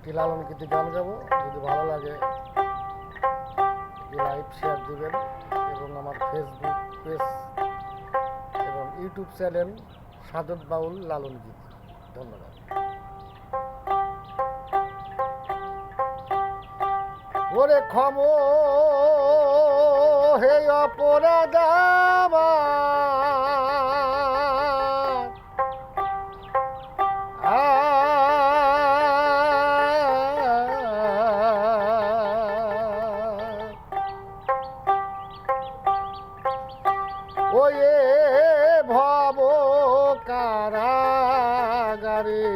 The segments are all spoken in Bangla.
একটি লালন কীর্তি গান গাবো। যদি ভালো লাগে লাইভ শেয়ার দিবেন এবং আমার ফেসবুক পেজ এবং ইউটিউব চ্যানেল সাদত বাউল লালন গীত। ধন্যবাদ। ওরে ক্ষম, হে অপরাধ Daddy.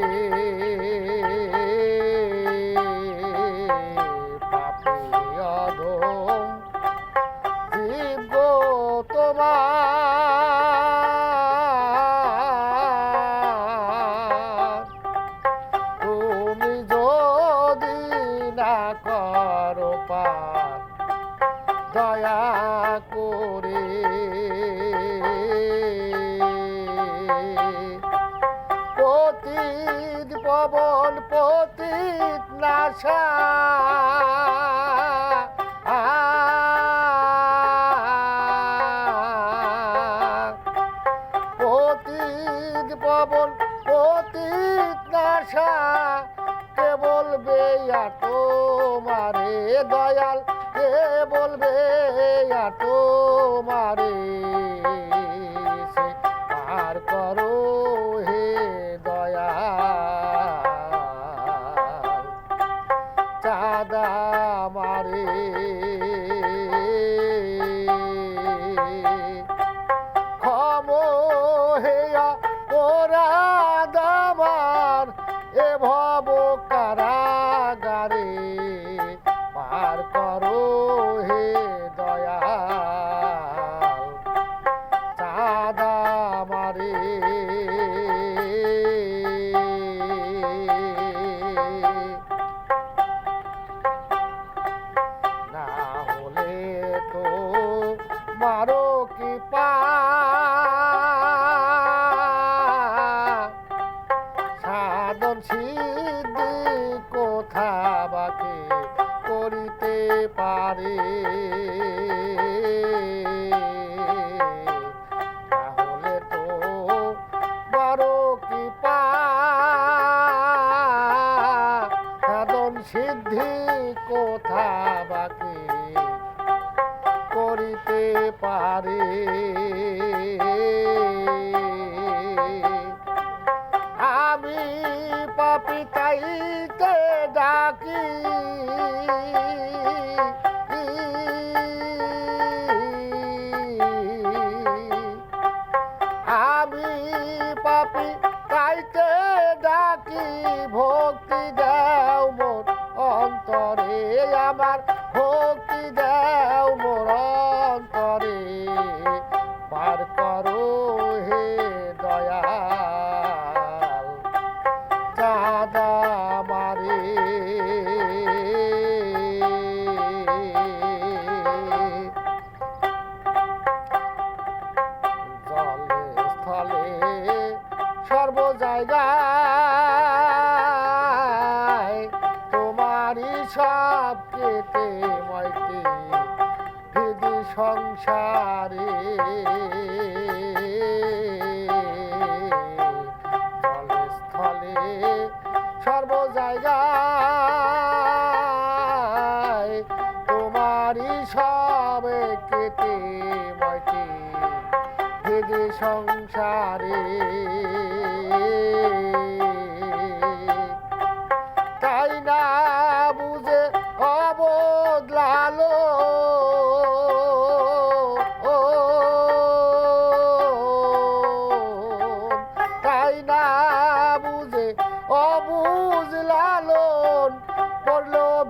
诶诶 পতিত পবন পতিত নাশা। পতিত পবন পতিত নাশা। কে বলবে তোমারে দয়াল কে বলবে তোমারে। পারে। তাহলে তো বারো কি পা সাধন সিদ্ধি কোথা বাকে করিতে পারে? জায়গায় তোমারই সব কেটে ময়কে ভিদি সংসারে। স্থলে সর্ব জায়গায় তোমারই সব কেটে ময়কে ভিদি সংসারে।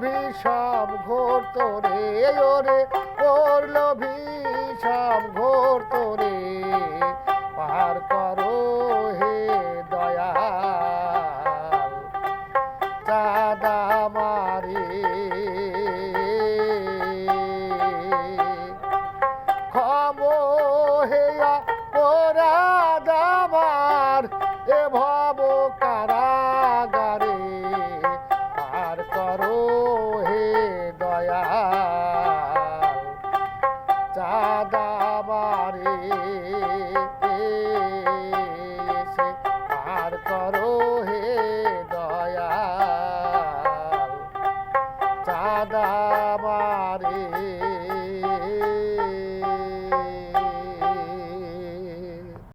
ভীষণ ঘোর তোরে ওরে পড়ল ভীষণ ঘোর তোরে পার করো হে দয়া চাঁদা মারে।